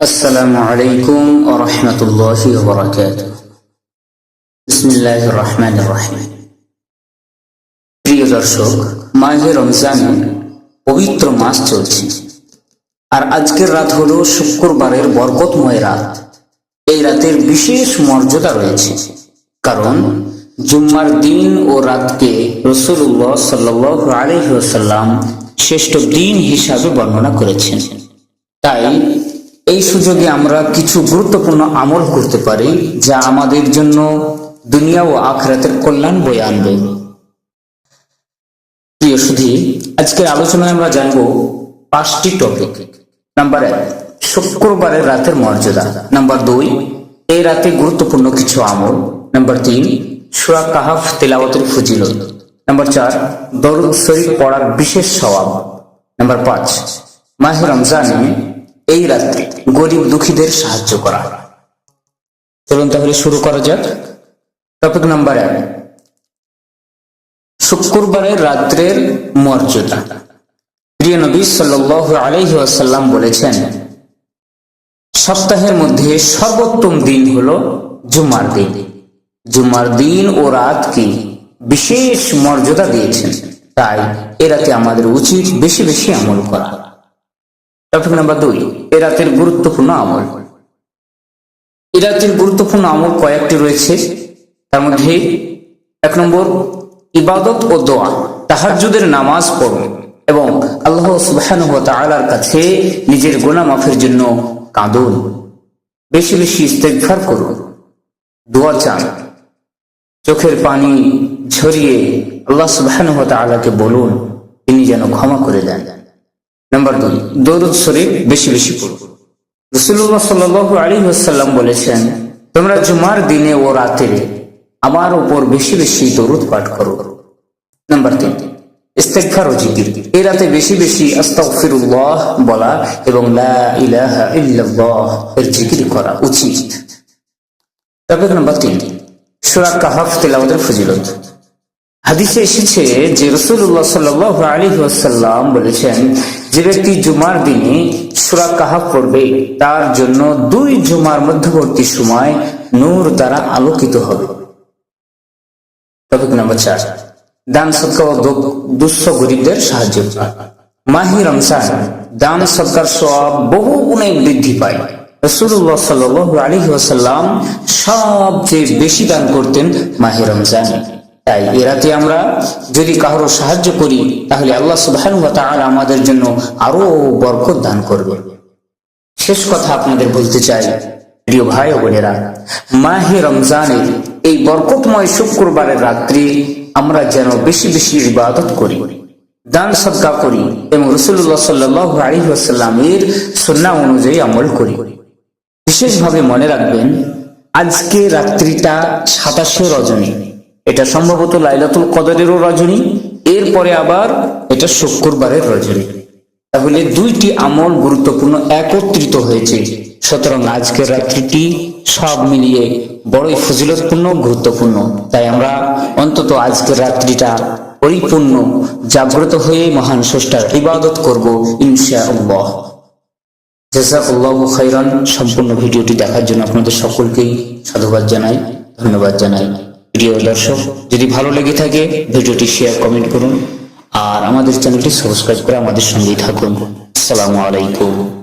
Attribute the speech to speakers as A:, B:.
A: আসসালামু আলাইকুম ও রহমতুল্লাহি বরাকাত বিসমিল্লাহ রহমান রহিম প্রিয় দর্শক মাহে রমজান পবিত্র মাস চলছে। আর আজকের রাত হল শুক্রবারের বরকতময় রাত। এই রাতের বিশেষ মর্যাদা রয়েছে। কারণ জুম্মার দিন ও রাতকে রসুল্লাহ সাল্লাহ আলহিহাসাল্লাম শ্রেষ্ঠ দিন হিসাবে বর্ণনা করেছেন। তাই এই সুযোগে আমরা কিছু গুরুত্বপূর্ণ আমল করতে পারি যা আমাদের জন্য দুনিয়া ও আখরাতের কল্যাণ বয়ে আনবে। প্রিয় সুধী, আজকের আলোচনায় আমরা জানব পাঁচটি টপিক নাম্বার এক, শুক্রবারের রাতের মর্যাদা। নাম্বার দুই, এই রাতে গুরুত্বপূর্ণ কিছু আমল। নাম্বার তিন, সুরা কাহাফ তেলাওয়াতের ফজিলত। নাম্বার চার, দরুদ শরীফ পড়ার বিশেষ স্বভাব নাম্বার পাঁচ, মাহে রমজানে এই রাত্রে গরিব দুঃখীদের সাহায্য করা। চলুন তাহলে শুরু করা যাক। টপিক নাম্বার এক। শুক্রবারের রাত্রের মর্যাদা। প্রিয় নবী সাল্লাহ আলহি আসাল্লাম বলেছেন, সপ্তাহের মধ্যে সর্বোত্তম দিন হলো জুমার দিন। জুমার দিন ও রাতকে বিশেষ মর্যাদা দিয়েছেন? তাই এ রাতে আমাদের উচিত বেশি বেশি আমল করা। টপিক নাম্বার দুই এ গুরুত্বপূর্ণ আমল। এ রাতের গুরুত্বপূর্ণ আমল কয়েকটি রয়েছে। তার মধ্যে এক নম্বর, ইবাদত ও দোয়া, তাহাজ্জুদের নামাজ পড়ুন এবং আল্লাহ ওয়া কাছে নিজের গোনা মাফের জন্য কাঁদুন বেশি বেশি ইস্তেগফার করুন দোয়া চান। চোখের পানি ঝরিয়ে আল্লাহ তাআলাকে বলুন, তিনি যেন ক্ষমা করে দেন। নাম্বার দুই, দরুদ শরীফ বেশি বেশি পড়ুন রসুল্লাহ সাল্লাহ আলী সাল্লাম বলেছেন, তোমরা জুমার দিনে ও রাতে আমার উপর বেশি বেশি দরুদ পাঠ করো। নাম্বার তিন, ইস্তেগফার ও জিকির। এই রাতে বেশি বেশি আস্তাগফিরুল্লাহ বলা এবং লা ইলাহা ইল্লাল্লাহ এর জিকির করা উচিত। টপিক নাম্বার তিন, সূরা কাহাফ তেলাওয়াতের ফজিলত। হাদিসে এসেছে যে রসুল্লাহ সাল্লাহ আলী ওয়াসাল্লাম বলেছেন, যে ব্যক্তি জুমার দিনে সুরা কাহাব পড়বে, তার জন্য দুই জুমার মধ্যবর্তী সময় নূর দ্বারা আলোকিত হবে। টপিক নাম্বার চার, দান সৎকা ও দুঃস্থ গরিবদের সাহায্য। করা মাহি রমজান, দান সৎকার সব বহু গুণে বৃদ্ধি পায়। রসুল্লাহ সাল্লাহ আলী সবচেয়ে বেশি দান করতেন মাহি রমজানে। তাই এ রাতে আমরা যদি কারও সাহায্য করি, তাহলে আল্লাহ সুবহান আমাদের জন্য আরও বরকত দান করবে। শেষ কথা আপনাদের বলতে চাই, প্রিয় ভাই বোনেরা, মাহে রমজানের এই বরকতময় শুক্রবারের রাত্রি আমরা যেন বেশি বেশি ইবাদত করি, দান সদকা করি এবং রসুল্লাহ সাল্লাহ আলী আসাল্লামের সন্না অনুযায়ী আমল করি। বিশেষভাবে মনে রাখবেন, আজকে রাত্রিটা সাতাশে রজনী। এটা সম্ভবত লাইলাতুল কদরেরও রজনী, এরপরে আবার এটা শুক্রবারের রজনী। তাহলে দুইটি আমল গুরুত্বপূর্ণ একত্রিত হয়েছে। সুতরাং আজকের রাত্রিটি সব মিলিয়ে বড়ই ফজিলতপূর্ণ, গুরুত্বপূর্ণ। তাই আমরা অন্তত আজকের রাত্রিটা পরিপূর্ণ, জাগ্রত হয়ে মহান স্রষ্টার ইবাদত করব ইনশা আল্লাহ খাইরান সম্পূর্ণ ভিডিওটি দেখার জন্য আপনাদের সকলকেই সাধুবাদ জানাই, ধন্যবাদ জানাই। প্রিয় দর্শক, যদি ভালো লেগে থাকে, ভিডিওটি শেয়ার কমেন্ট করুন। আর আমাদের চ্যানেলটি সাবস্ক্রাইব করে আমাদের সঙ্গেই থাকুন। আসসালামু আলাইকুম।